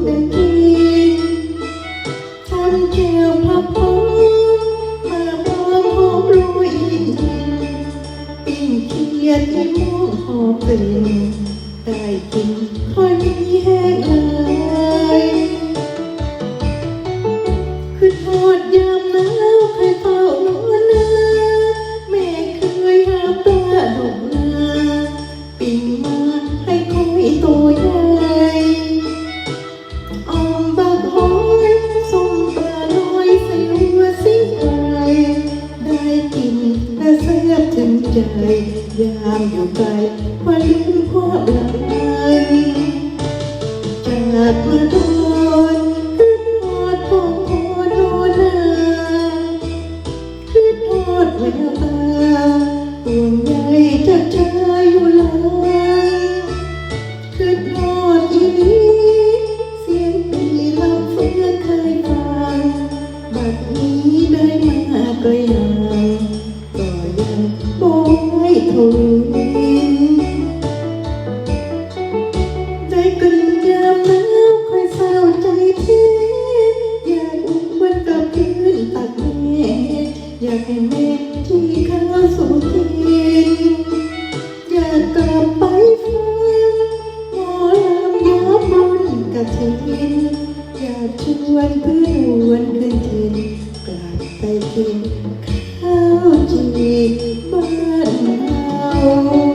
เป็นอีกทำเจียวพระพุทธมาพร้หอมรู้อินกินปิ้เคียดที่ม่วงหอมตึงได้กินคอยมีแห ยามอยู่ไปลวัลืมความหลังจากเมื่อ อยากเห็นดิที่ข้าสูงดินอยากกลับไปฟังหมอลำยับบุญกับเธออยากชวนเพื่อนวนคืนทินกลับไปกินข้าวจีบ้านเรา